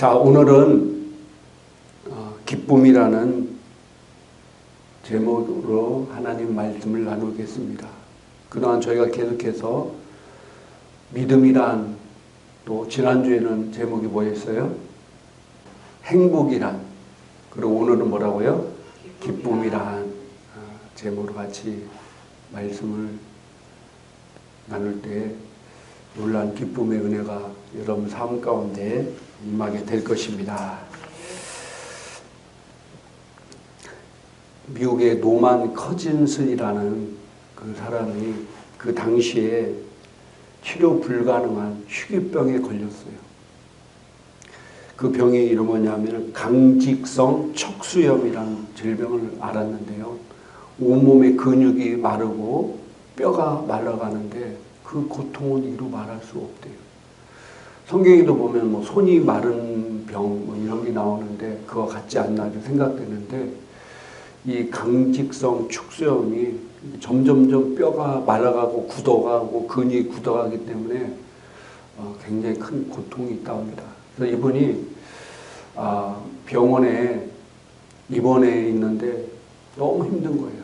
자, 오늘은 어, 기쁨이라는 제목으로 하나님 말씀을 나누겠습니다. 그동안 저희가 계속해서 믿음이란 또 지난주에는 제목이 뭐였어요? 행복이란 그리고 오늘은 뭐라고요? 기쁨이란 어, 제목으로 같이 말씀을 나눌 때 놀란 기쁨의 은혜가 여러분 삶 가운데 임하게 될 것입니다. 미국의 노만 커진슨이라는 그 사람이 그 당시에 치료 불가능한 희귀병에 걸렸어요. 그 병의 이름 뭐냐면 강직성 척수염이라는 질병을 알았는데요. 온몸의 근육이 마르고 뼈가 말라가는데 그 고통은 이루 말할 수 없대요. 성경에도 보면 뭐 손이 마른 병 뭐 이런 게 나오는데 그거 같지 않나 생각되는데 이 강직성 축소염이 점점점 뼈가 말라가고 굳어가고 근이 굳어가기 때문에 어 굉장히 큰 고통이 있다 합니다. 그래서 이분이 아 병원에 입원해 있는데 너무 힘든 거예요.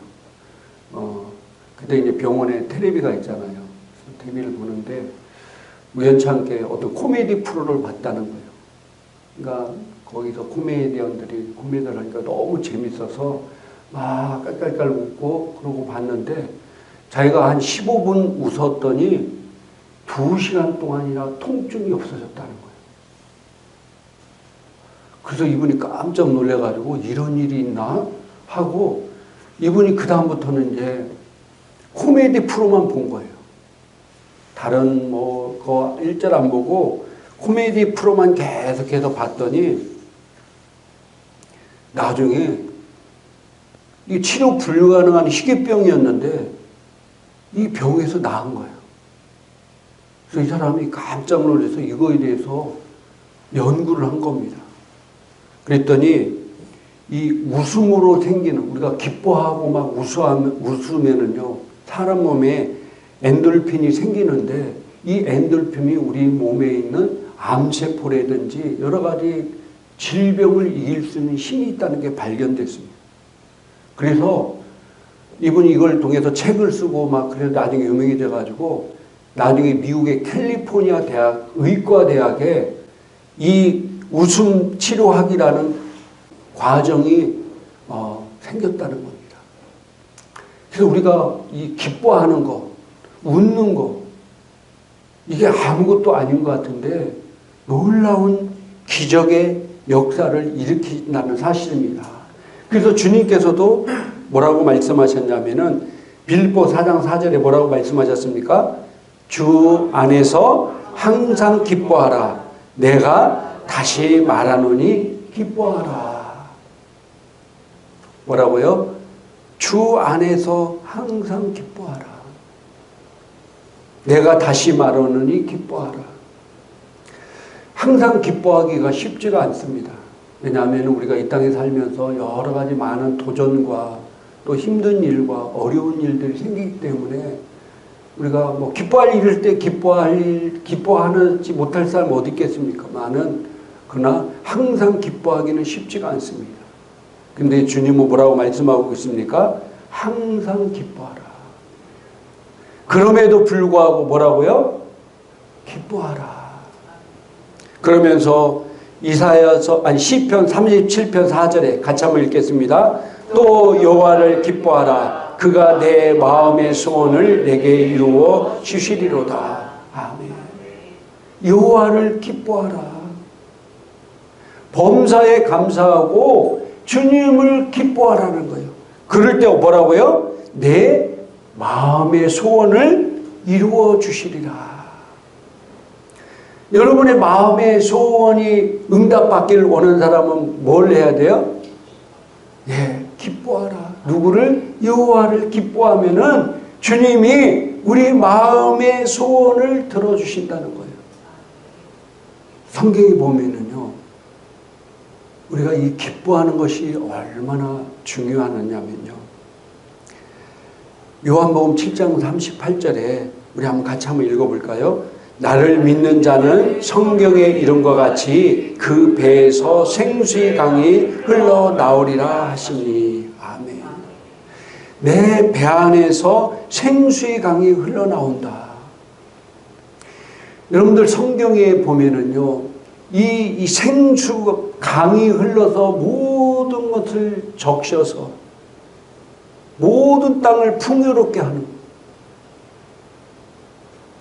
어 그때 이제 병원에 텔레비가 있잖아요. TV를 보는데 우연찮게 어떤 코미디 프로를 봤다는 거예요. 그러니까 거기서 코미디언들이 코미디를 하니까 너무 재밌어서 막 깔깔깔 웃고 그러고 봤는데 자기가 한 15분 웃었더니 2시간 동안이나 통증이 없어졌다는 거예요. 그래서 이분이 깜짝 놀래가지고 이런 일이 있나 하고 이분이 그다음부터는 이제 코미디 프로만 본 거예요. 다른 뭐, 그 일절 안 보고 코미디 프로만 계속해서 봤더니 나중에 이 치료 불가능한 희귀병이었는데 이 병에서 나은 거예요. 그래서 이 사람이 깜짝 놀라서 이거에 대해서 연구를 한 겁니다. 그랬더니 이 웃음으로 생기는 우리가 기뻐하고 막 웃으면, 웃으면은요 사람 몸에 엔돌핀이 생기는데 이 엔돌핀이 우리 몸에 있는 암세포라든지 여러 가지 질병을 이길 수 있는 힘이 있다는 게 발견됐습니다. 그래서 이분이 이걸 통해서 책을 쓰고 막 그래서 나중에 유명해져 가지고 나중에 미국의 캘리포니아 대학 의과 대학에 이 웃음 치료학이라는 과정이 어, 생겼다는 겁니다. 그래서 우리가 이 기뻐하는 거, 웃는 거, 이게 아무것도 아닌 것 같은데 놀라운 기적의 역사를 일으킨다는 사실입니다. 그래서 주님께서도 뭐라고 말씀하셨냐면은 빌보 4장 4절에 뭐라고 말씀하셨습니까? 주 안에서 항상 기뻐하라. 내가 다시 말하노니 기뻐하라. 뭐라고요? 주 안에서 항상 기뻐하라. 내가 다시 말하노니 기뻐하라. 항상 기뻐하기가 쉽지가 않습니다. 왜냐하면 우리가 이 땅에 살면서 여러 가지 많은 도전과 또 힘든 일과 어려운 일들이 생기기 때문에 우리가 뭐 기뻐할 일일 때 기뻐할 일, 기뻐하지 못할 사람 어디 있겠습니까? 많은 그러나 항상 기뻐하기는 쉽지가 않습니다. 근데 주님은 뭐라고 말씀하고 있습니까? 항상 기뻐하라. 그럼에도 불구하고 뭐라고요? 기뻐하라. 그러면서 이사야서 아니 시편 37편 4절에 같이 한번 읽겠습니다. 또 여호와를 기뻐하라. 그가 내 마음의 소원을 내게 이루어 주시리로다. 아멘. 여호와를 기뻐하라. 범사에 감사하고 주님을 기뻐하라는 거예요. 그럴 때 뭐라고요? 내 마음의 소원을 이루어 주시리라. 여러분의 마음의 소원이 응답받기를 원하는 사람은 뭘 해야 돼요? 예, 기뻐하라. 누구를? 여호와를 기뻐하면은 주님이 우리 마음의 소원을 들어주신다는 거예요. 성경에 보면은요, 우리가 이 기뻐하는 것이 얼마나 중요하느냐면요. 요한복음 7장 38절에 우리 한번 같이 한번 읽어볼까요? 나를 믿는 자는 성경의 이름과 같이 그 배에서 생수의 강이 흘러나오리라 하시니 아멘. 내 배 안에서 생수의 강이 흘러나온다. 여러분들 성경에 보면은요, 이, 이 생수 강이 흘러서 모든 것을 적셔서 모든 땅을 풍요롭게 하는 것.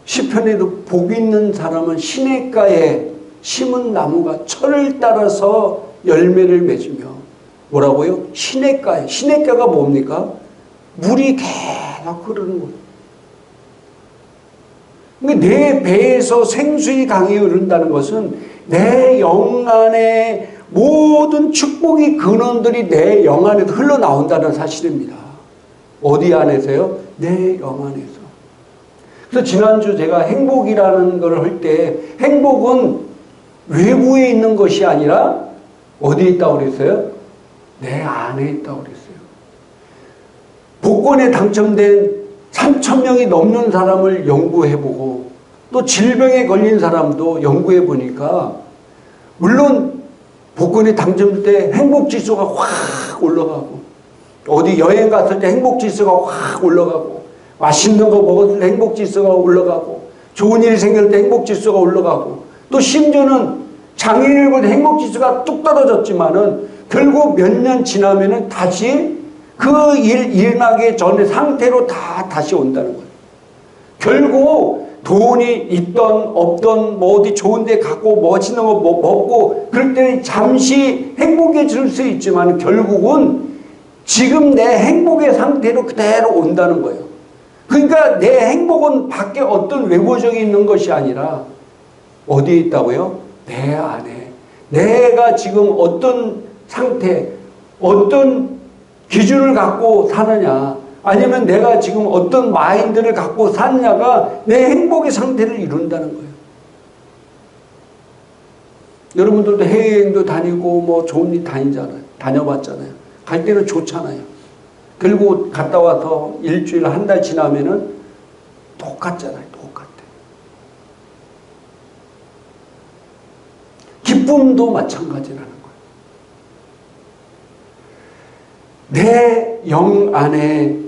시편에도 복 있는 사람은 시냇가에 심은 나무가 철을 따라서 열매를 맺으며 뭐라고요? 시냇가에 시냇가가 뭡니까? 물이 계속 흐르는 거예요. 그러니까 내 배에서 생수의 강이 흐른다는 것은 내 영 안에 모든 축복의 근원들이 내 영 안에서 흘러나온다는 사실입니다. 어디 안에서요? 내 영 안에서. 그래서 지난주 제가 행복이라는 걸 할 때 행복은 외부에 있는 것이 아니라 어디에 있다고 그랬어요? 내 안에 있다고 그랬어요. 복권에 당첨된 3천 명이 넘는 사람을 연구해보고 또 질병에 걸린 사람도 연구해보니까 물론 복권에 당첨될 때 행복지수가 확 올라가고 어디 여행 갔을 때 행복지수가 확 올라가고 맛있는 거 먹었을 때 행복지수가 올라가고 좋은 일이 생길 때 행복지수가 올라가고 또 심지어는 장애인을 볼때 행복지수가 뚝 떨어졌지만은 결국 몇 년 지나면은 다시 그 일 일어나기 전의 상태로 다 다시 온다는 거예요. 결국 돈이 있던 없던 뭐 어디 좋은 데 갔고 멋있는 거뭐 먹고 그럴 때는 잠시 행복해질 수 있지만 결국은 지금 내 행복의 상태로 그대로 온다는 거예요. 그러니까 내 행복은 밖에 어떤 외부적인 있는 것이 아니라 어디에 있다고요? 내 안에. 내가 지금 어떤 상태, 어떤 기준을 갖고 사느냐, 아니면 내가 지금 어떤 마인드를 갖고 사느냐가 내 행복의 상태를 이룬다는 거예요. 여러분들도 해외여행도 다니고 뭐 좋은 일 다니잖아요. 다녀봤잖아요. 갈 때는 좋잖아요. 그리고 갔다 와서 일주일 한 달 지나면은 똑같잖아요. 똑같아. 기쁨도 마찬가지라는 거예요. 내 영 안에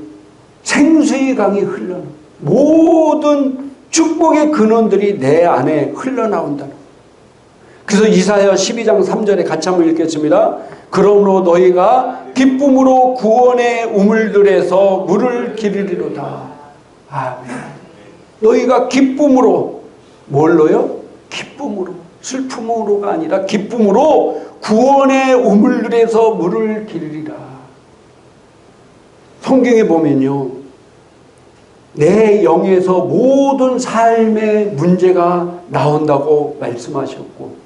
생수의 강이 흘러나 모든 축복의 근원들이 내 안에 흘러나온다는 거예요. 그래서 이사야 12장 3절에 같이 한번 읽겠습니다. 그러므로 너희가 기쁨으로 구원의 우물들에서 물을 기르리로다. 아멘. 너희가 기쁨으로 뭘로요? 기쁨으로 슬픔으로가 아니라 기쁨으로 구원의 우물들에서 물을 기르리라. 성경에 보면요. 내 영에서 모든 삶의 문제가 나온다고 말씀하셨고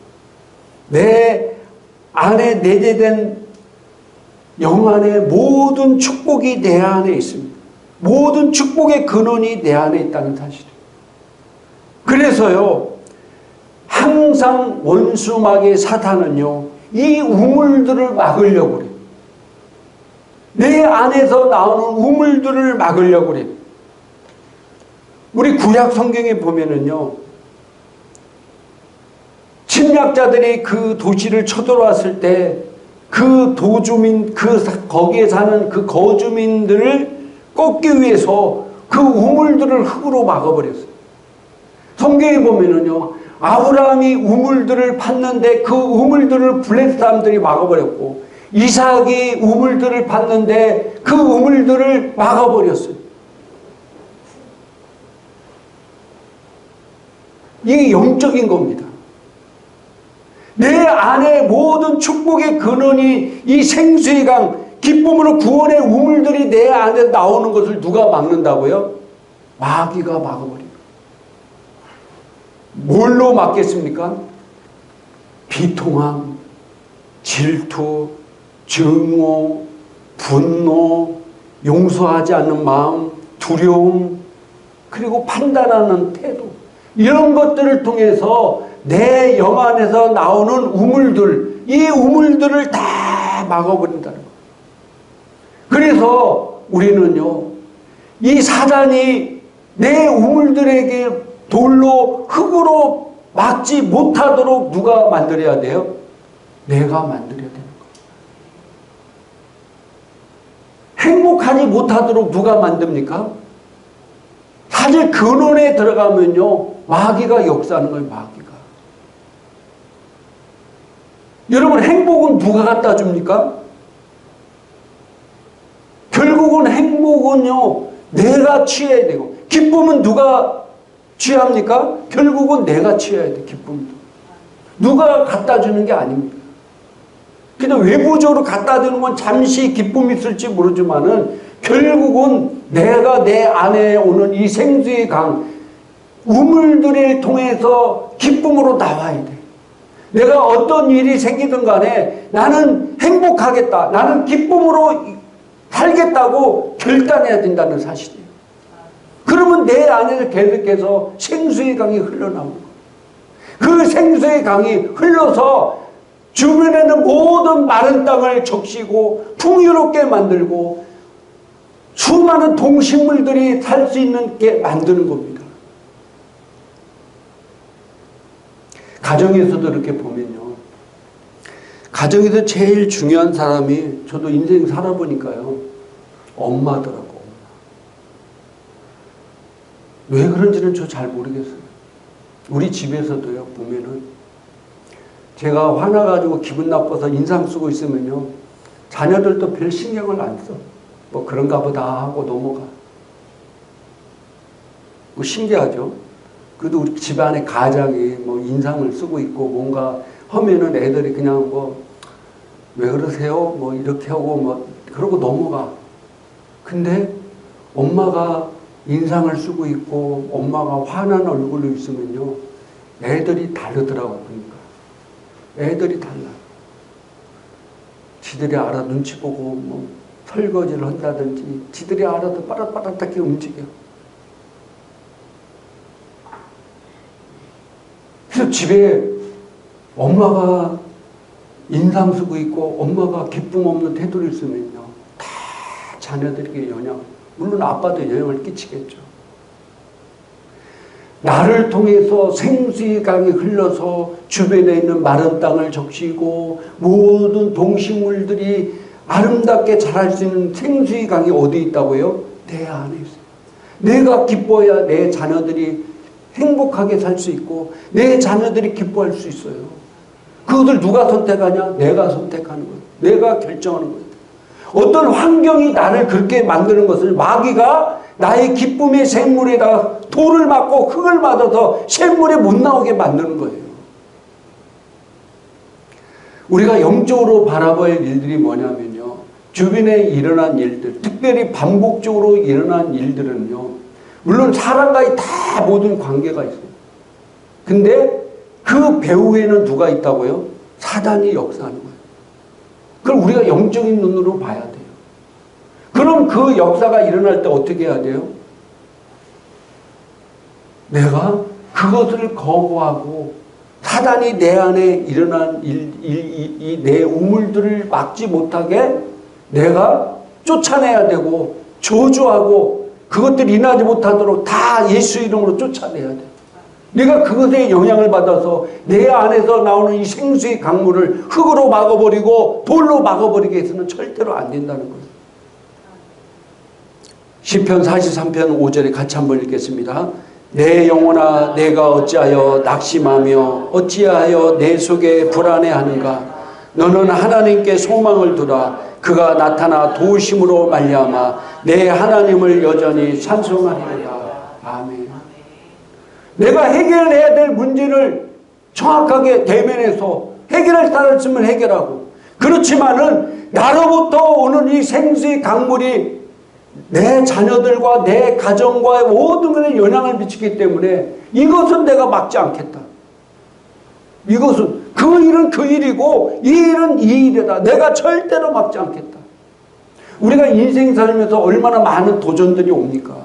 내 안에 내재된 영 안에 모든 축복이 내 안에 있습니다. 모든 축복의 근원이 내 안에 있다는 사실이에요. 그래서요, 항상 원수막의 사탄은요, 이 우물들을 막으려고 그래요. 내 안에서 나오는 우물들을 막으려고 그래요. 우리 구약 성경에 보면은요, 침략자들이 그 도시를 쳐들어왔을 때 그 도주민, 그 거기에 사는 그 거주민들을 꺾기 위해서 그 우물들을 흙으로 막아버렸어요. 성경에 보면은요, 아브라함이 우물들을 팠는데 그 우물들을 블레 사람들이 막아버렸고, 이삭이 우물들을 팠는데 그 우물들을 막아버렸어요. 이게 영적인 겁니다. 내 안에 모든 축복의 근원이 이 생수의 강, 기쁨으로 구원의 우물들이 내 안에 나오는 것을 누가 막는다고요? 마귀가 막아버립니다. 뭘로 막겠습니까? 비통함, 질투, 증오, 분노, 용서하지 않는 마음, 두려움, 그리고 판단하는 태도. 이런 것들을 통해서 내 영 안에서 나오는 우물들, 이 우물들을 다 막아버린다는 거예요. 그래서 우리는요, 이 사단이 내 우물들에게 돌로 흙으로 막지 못하도록 누가 만들어야 돼요? 내가 만들어야 되는 거예요. 행복하지 못하도록 누가 만듭니까? 사실 근원에 들어가면요, 마귀가 역사하는 거예요, 마귀가. 여러분, 행복은 누가 갖다 줍니까? 결국은 행복은요, 내가 취해야 되고, 기쁨은 누가 취합니까? 결국은 내가 취해야 돼, 기쁨도. 누가 갖다 주는 게 아닙니다. 근데 외부적으로 갖다 주는 건 잠시 기쁨이 있을지 모르지만은 결국은 내가 내 안에 오는 이 생수의 강, 우물들을 통해서 기쁨으로 나와야 돼. 내가 어떤 일이 생기든 간에 나는 행복하겠다. 나는 기쁨으로 살겠다고 결단해야 된다는 사실이에요. 그러면 내 안에서 계속해서 생수의 강이 흘러나오는 거예요. 그 생수의 강이 흘러서 주변에 는 모든 마른 땅을 적시고 풍요롭게 만들고 수많은 동식물들이 살 수 있는 게 만드는 겁니다. 가정에서도 이렇게 보면요. 가정에서 제일 중요한 사람이 저도 인생 살아보니까요. 엄마더라고. 왜 그런지는 저 잘 모르겠어요. 우리 집에서도요, 보면은 제가 화나가지고 기분 나빠서 인상 쓰고 있으면요, 자녀들도 별 신경을 안 써. 뭐 그런가 보다 하고 넘어가. 뭐 신기하죠? 그래도 우리 집안의 가장이 뭐 인상을 쓰고 있고 뭔가 하면은 애들이 그냥 뭐 왜 그러세요? 뭐 이렇게 하고 뭐 그러고 넘어가. 근데 엄마가 인상을 쓰고 있고 엄마가 화난 얼굴로 있으면요 애들이 다르더라고 그러니까 애들이 달라. 지들이 알아 눈치 보고 뭐 설거지를 한다든지 지들이 알아도 빠릇빠릇하게 움직여. 그래서 집에 엄마가 인상 쓰고 있고 엄마가 기쁨 없는 태도를 쓰면요. 다 자녀들에게 영향, 물론 아빠도 영향을 끼치겠죠. 나를 통해서 생수의 강이 흘러서 주변에 있는 마른 땅을 적시고 모든 동식물들이 아름답게 자랄 수 있는 생수의 강이 어디 있다고요? 내 안에 있어요. 내가 기뻐야 내 자녀들이 행복하게 살 수 있고 내 자녀들이 기뻐할 수 있어요. 그것을 누가 선택하냐? 내가 선택하는 거예요. 내가 결정하는 거예요. 어떤 환경이 나를 그렇게 만드는 것을 마귀가 나의 기쁨의 샘물에다가 돌을 맞고 흙을 맞아서 샘물에 못 나오게 만드는 거예요. 우리가 영적으로 바라봐야 할 일들이 뭐냐면요. 주변에 일어난 일들, 특별히 반복적으로 일어난 일들은요. 물론 사람과의 다 모든 관계가 있어요. 근데 그 배후에는 누가 있다고요? 사단이 역사하는 거예요. 그걸 우리가 영적인 눈으로 봐야 돼요. 그럼 그 역사가 일어날 때 어떻게 해야 돼요? 내가 그것을 거부하고 사단이 내 안에 일어난 일, 일, 이, 내 우물들을 막지 못하게 내가 쫓아내야 되고 저주하고 그것들이 일어나지 못하도록 다 예수 이름으로 쫓아내야 돼. 내가 그것에 영향을 받아서 내 안에서 나오는 이 생수의 강물을 흙으로 막아버리고 돌로 막아버리게 해서는 절대로 안 된다는 거예요. 시편 43편 5절에 같이 한번 읽겠습니다. 내 영혼아 내가 어찌하여 낙심하며 어찌하여 내 속에 불안해하는가 너는 하나님께 소망을 두라 그가 나타나 도우심으로 말미암아 내 하나님을 여전히 찬송하리라 아멘 내가 해결해야 될 문제를 정확하게 대면해서 해결할 사람을 해결하고 그렇지만은 나로부터 오는 이 생수의 강물이 내 자녀들과 내 가정과 모든 것에 영향을 미치기 때문에 이것은 내가 막지 않겠다. 이것은 그 일은 그 일이고 이 일은 이 일이다. 내가 절대로 막지 않겠다. 우리가 인생 살면서 얼마나 많은 도전들이 옵니까?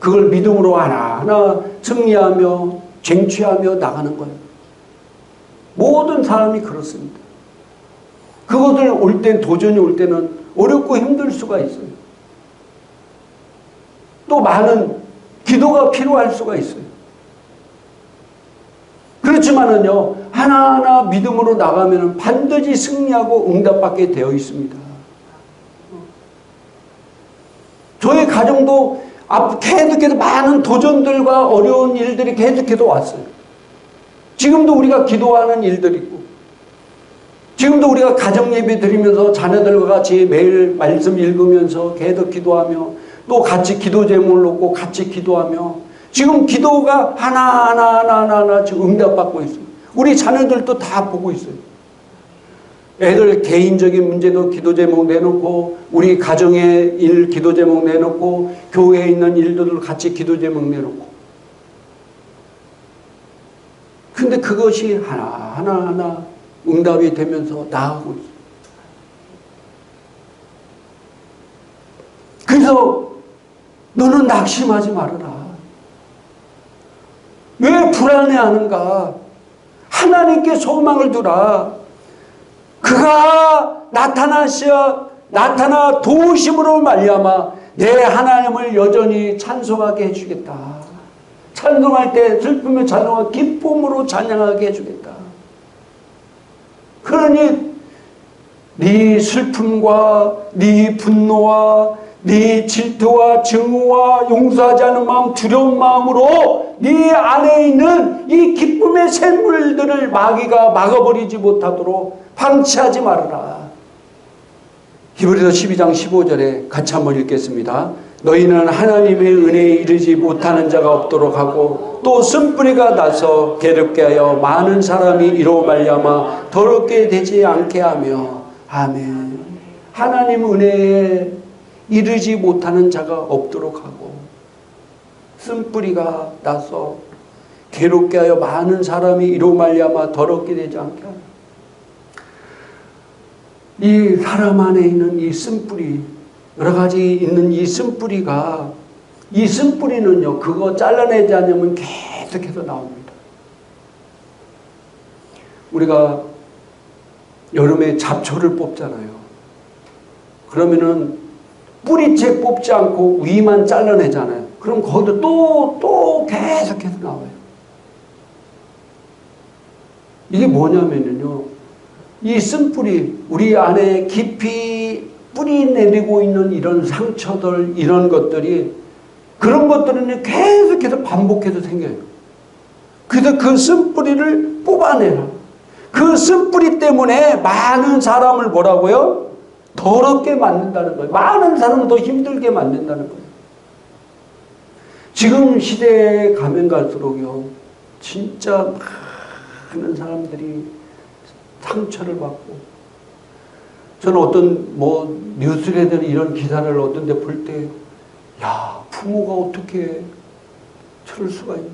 그걸 믿음으로 하나하나 승리하며 쟁취하며 나가는 거예요. 모든 사람이 그렇습니다. 그것을 올 땐, 도전이 올 때는 어렵고 힘들 수가 있어요. 또 많은 기도가 필요할 수가 있어요. 그렇지만은요, 하나하나 믿음으로 나가면 반드시 승리하고 응답받게 되어 있습니다. 저희 가정도 앞- 계속해서 많은 도전들과 어려운 일들이 계속해서 왔어요. 지금도 우리가 기도하는 일들이 있고, 지금도 우리가 가정 예배 드리면서 자녀들과 같이 매일 말씀 읽으면서 계속 기도하며 또 같이 기도 제목을 놓고 같이 기도하며 지금 기도가 하나하나 하나하나 하나 지금 응답받고 있어요. 우리 자녀들도 다 보고 있어요. 애들 개인적인 문제도 기도 제목 내놓고 우리 가정의 일 기도 제목 내놓고 교회에 있는 일들을 같이 기도 제목 내놓고 근데 그것이 하나하나 하나 응답이 되면서 나아가고 있어요. 그래서 너는 낙심하지 말아라. 왜 불안해하는가? 하나님께 소망을 두라. 그가 나타나시어 나타나 도우심으로 말미암아 내 하나님을 여전히 찬송하게 해주겠다. 찬송할 때 슬픔에 찬송하 기쁨으로 찬양하게 해주겠다. 그러니 네 슬픔과 네 분노와 네 질투와 증오와 용서하지 않은 마음 두려운 마음으로 네 안에 있는 이 기쁨의 샘물들을 마귀가 막아버리지 못하도록 방치하지 말아라. 히브리서 12장 15절에 같이 한번 읽겠습니다. 너희는 하나님의 은혜에 이르지 못하는 자가 없도록 하고 또 쓴뿌리가 나서 괴롭게 하여 많은 사람이 이로 말미암아 더럽게 되지 않게 하며 아멘. 하나님 은혜에 이르지 못하는 자가 없도록 하고 쓴뿌리가 나서 괴롭게 하여 많은 사람이 이로 말미암아 더럽게 되지 않게 하며 이 사람 안에 있는 이 쓴뿌리 여러 가지 있는 이 쓴뿌리가 이 쓴뿌리는요 그거 잘라내지 않으면 계속해서 나옵니다. 우리가 여름에 잡초를 뽑잖아요. 그러면은 뿌리채 뽑지 않고 위만 잘라내잖아요. 그럼 거기도 또, 또 계속해서 나와요. 이게 뭐냐면요. 이 쓴뿌리, 우리 안에 깊이 뿌리 내리고 있는 이런 상처들, 이런 것들이 그런 것들은 계속해서 반복해서 생겨요. 그래서 그 쓴뿌리를 뽑아내라. 그 쓴뿌리 때문에 많은 사람을 뭐라고요? 더럽게 만든다는 거예요. 많은 사람을 더 힘들게 만든다는 거예요. 지금 시대에 가면 갈수록요, 진짜 많은 사람들이 상처를 받고, 저는 어떤 뭐 뉴스레든 이런 기사를 어떤 데 볼 때, 야, 부모가 어떻게 저럴 수가 있나.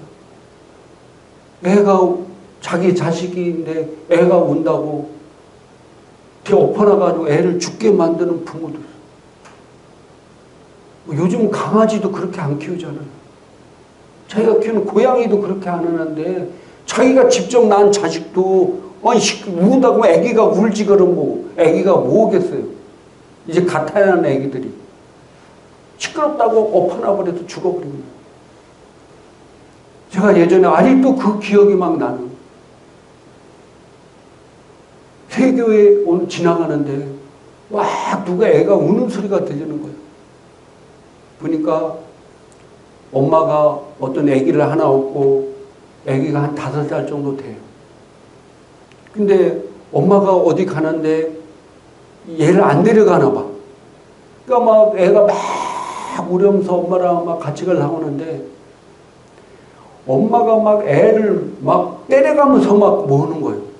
애가, 자기 자식인데 애가 운다고 뒤 엎어나가지고 애를 죽게 만드는 부모도. 뭐 요즘 강아지도 그렇게 안 키우잖아요. 자기가 키우는 고양이도 그렇게 안 하는데 자기가 직접 낳은 자식도 아니 운다고 애기가 울지 그러면 뭐 애기가 뭐겠어요. 이제 같아야 하는 애기들이 시끄럽다고 엎어나 버려서 죽어버립니다. 제가 예전에 아직도 그 기억이 막 나는 세교에 오늘 지나가는데 와 누가 애가 우는 소리가 들리는 거예요. 보니까 엄마가 어떤 아기를 하나 얻고 아기가 한 다섯 살 정도 돼요. 근데 엄마가 어디 가는데 얘를 안 데려가나 봐. 그러니까 막 애가 막 울면서 엄마랑 막 같이 가려고 하는데 엄마가 막 애를 막 때려가면서 막 모으는 거예요.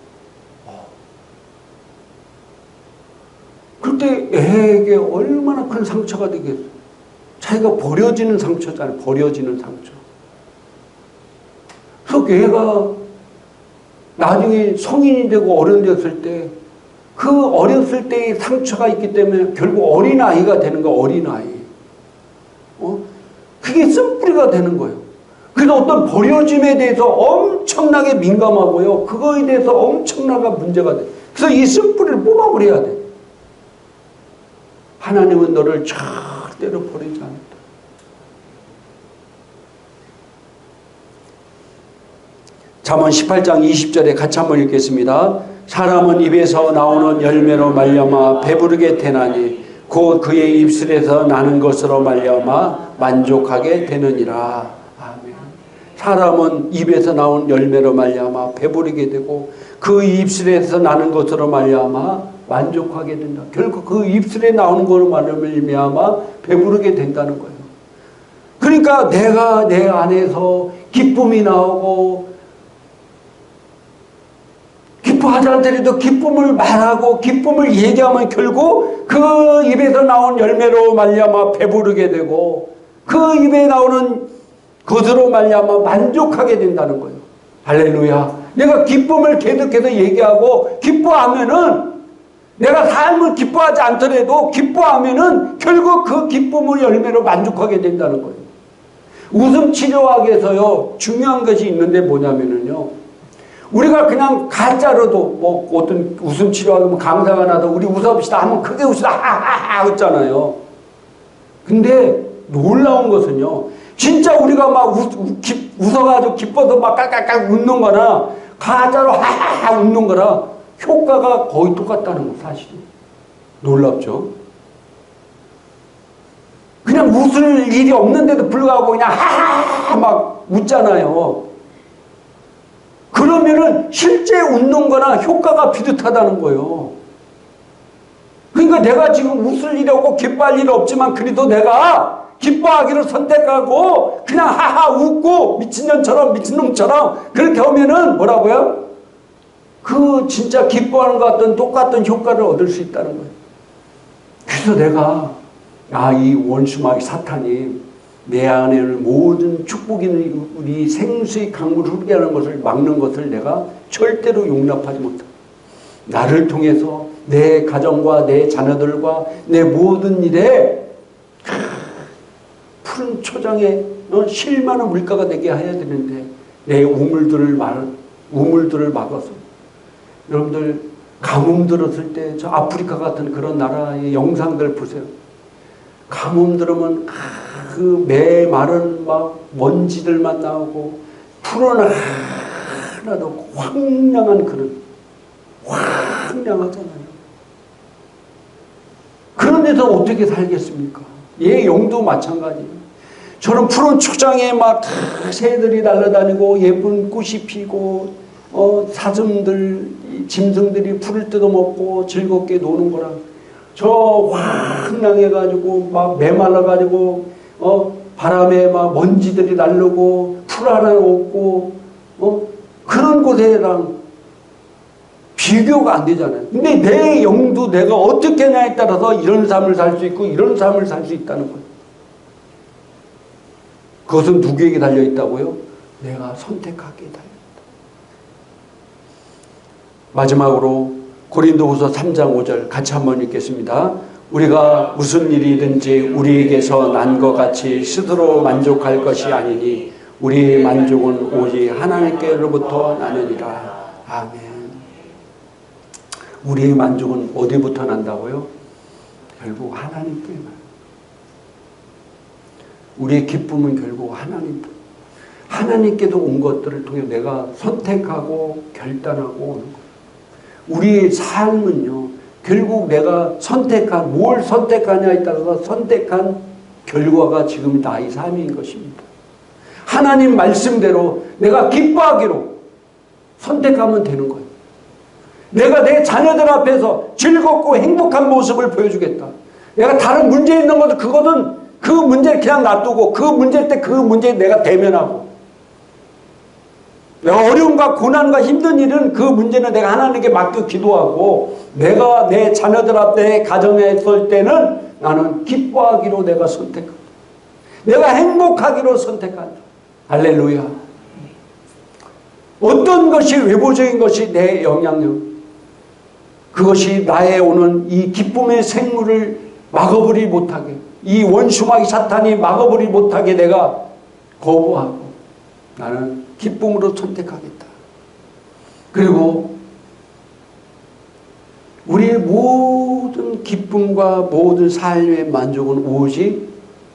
그때 애에게 얼마나 큰 상처가 되겠어요. 자기가 버려지는 상처잖아요. 버려지는 상처. 그래서 걔가 나중에 성인이 되고 어른 되었을 때 그 어렸을 때의 상처가 있기 때문에 결국 어린아이가 되는 거 어린아이. 어? 그게 쓴뿌리가 되는 거예요. 그래서 어떤 버려짐에 대해서 엄청나게 민감하고요. 그거에 대해서 엄청나게 문제가 돼. 그래서 이 쓴뿌리를 뽑아버려야 돼. 하나님은 너를 절대로 버리지 않는다. 잠언 18장 20절에 같이 한번 읽겠습니다. 사람은 입에서 나오는 열매로 말려마 배부르게 되나니 곧 그의 입술에서 나는 것으로 말려마 만족하게 되느니라. 사람은 입에서 나온 열매로 말려마 배부르게 되고 그 입술에서 나는 것으로 말려마 만족하게 된다. 결국 그 입술에 나오는 것으로 말미암아 배부르게 된다는 거예요. 그러니까 내가 내 안에서 기쁨이 나오고 기뻐하지 않더라도 기쁨을 말하고 기쁨을 얘기하면 결국 그 입에서 나온 열매로 말미암아 배부르게 되고 그 입에 나오는 것으로 말미암아 만족하게 된다는 거예요. 할렐루야. 내가 기쁨을 계속해서 얘기하고 기뻐하면은 내가 삶을 기뻐하지 않더라도 기뻐하면은 결국 그 기쁨을 열매로 만족하게 된다는 거예요. 웃음 치료학에서요 중요한 것이 있는데 뭐냐면은요 우리가 그냥 가짜로도 뭐 어떤 웃음 치료하면 강사가 나도 우리 웃어봅시다 하면 크게 웃으다 하하하 웃잖아요. 근데 놀라운 것은요 진짜 우리가 막 웃, 웃, 기, 웃어가지고 기뻐서 막 깔깔깔 웃는 거나 가짜로 하하하 웃는 거나 효과가 거의 똑같다는 거 사실이 놀랍죠. 그냥 웃을 일이 없는데도 불구하고 그냥 하하하 막 웃잖아요. 그러면은 실제 웃는 거나 효과가 비슷하다는 거예요. 그러니까 내가 지금 웃을 일이 없고 기뻐할 일이 없지만 그래도 내가 기뻐하기를 선택하고 그냥 하하 웃고 미친년처럼 미친놈처럼 그렇게 하면은 뭐라고요? 그 진짜 기뻐하는 것 같은 똑같은 효과를 얻을 수 있다는 거예요. 그래서 내가 아, 이 원수마귀 사탄이 내 안에 는 모든 축복이 우리 생수의 강물을 흐르게 하는 것을 막는 것을 내가 절대로 용납하지 못한다. 나를 통해서 내 가정과 내 자녀들과 내 모든 일에 푸른 초장에 어, 실만한 물가가 되게 해야 되는데 내 우물들을 말 우물들을 막아서 여러분들 가뭄 들었을 때 저 아프리카 같은 그런 나라의 영상들 보세요. 가뭄 들으면 그 메마른 막 먼지들만 나오고 풀은 하나도 황량한 그런 황량하잖아요. 그런 데서 어떻게 살겠습니까? 얘 영도 마찬가지예요. 저런 푸른 축장에 막 새들이 날아다니고 예쁜 꽃이 피고 어, 사슴들 짐승들이 풀을 뜯어먹고 즐겁게 노는 거랑 저 황량해가지고 막 메말라가지고 어 바람에 막 먼지들이 날르고 풀 하나 없고 어 그런 곳에랑 비교가 안 되잖아요. 근데 내 영도 내가 어떻게 하냐에 따라서 이런 삶을 살 수 있고 이런 삶을 살 수 있다는 거예요. 그것은 누구에게 달려 있다고요? 내가 선택하기에 달려 있다. 마지막으로 고린도후서 3장 5절 같이 한번 읽겠습니다. 우리가 무슨 일이든지 우리에게서 난 것 같이 스스로 만족할 것이 아니니 우리의 만족은 오직 하나님께로부터 나느니라. 아멘. 우리의 만족은 어디부터 난다고요? 결국 하나님께만. 우리의 기쁨은 결국 하나님. 하나님께도 온 것들을 통해 내가 선택하고 결단하고 오는 것. 우리의 삶은요, 결국 내가 선택한, 뭘 선택하냐에 따라서 선택한 결과가 지금 나의 삶인 것입니다. 하나님 말씀대로 내가 기뻐하기로 선택하면 되는 거예요. 내가 내 자녀들 앞에서 즐겁고 행복한 모습을 보여주겠다. 내가 다른 문제 있는 것도 그거는 그 문제를 그냥 놔두고 그 문제 때그 문제에 내가 대면하고 내가 어려움과 고난과 힘든 일은 그 문제는 내가 하나님께 맡겨 기도하고 내가 내 자녀들 앞에 가정에 있을 때는 나는 기뻐하기로 내가 선택한다. 내가 행복하기로 선택한다. 할렐루야. 어떤 것이 외부적인 것이 내 영향력, 그것이 나에 오는 이 기쁨의 생물을 막아버리 못하게, 이 원수마귀 사탄이 막아버리 못하게 내가 거부하고 나는 기쁨으로 선택하겠다. 그리고 우리의 모든 기쁨과 모든 삶의 만족은 오직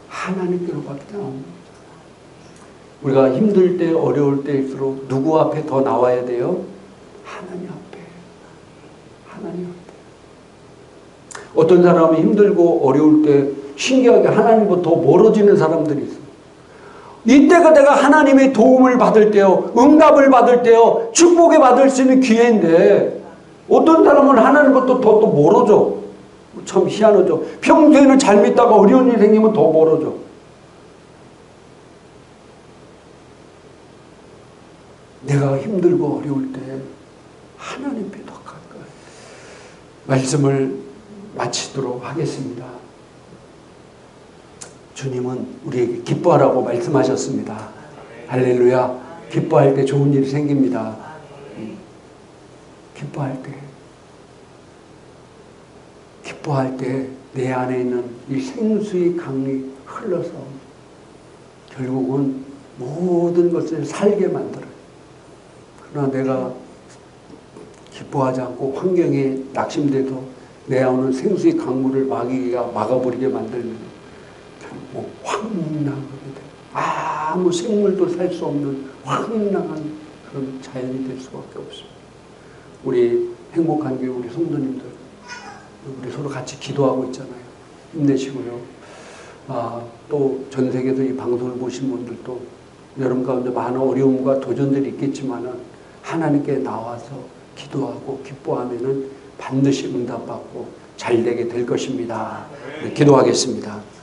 하나님께로밖에 나옵니다. 우리가 힘들 때, 어려울 때일수록 누구 앞에 더 나와야 돼요? 하나님 앞에. 하나님 앞에. 어떤 사람이 힘들고 어려울 때 신기하게 하나님보다 더 멀어지는 사람들이 있어. 이때가 내가 하나님의 도움을 받을 때요, 응답을 받을 때요, 축복을 받을 수 있는 기회인데, 어떤 사람은 하나님보다 더, 더 멀어져. 참 희한하죠. 평소에는 잘 믿다가 어려운 일이 생기면 더 멀어져. 내가 힘들고 어려울 때 하나님께 더 가까이 말씀을 마치도록 하겠습니다. 주님은 우리에게 기뻐하라고 말씀하셨습니다. 할렐루야. 기뻐할 때 좋은 일이 생깁니다. 기뻐할 때. 기뻐할 때 내 안에 있는 이 생수의 강이 흘러서 결국은 모든 것을 살게 만들어요. 그러나 내가 기뻐하지 않고 환경에 낙심돼서 내 안에 오는 생수의 강물을 마귀가 막아버리게 만들면 결국 황량하게 돼. 아무 생물도 살 수 없는 황량한 그런 자연이 될 수밖에 없습니다. 우리 행복한 교회 우리 성도님들 우리 서로 같이 기도하고 있잖아요. 힘내시고요. 아, 또 전 세계에서 이 방송을 보신 분들도 여러분 가운데 많은 어려움과 도전들이 있겠지만은 하나님께 나와서 기도하고 기뻐하면은 반드시 응답받고 잘 되게 될 것입니다. 네, 기도하겠습니다.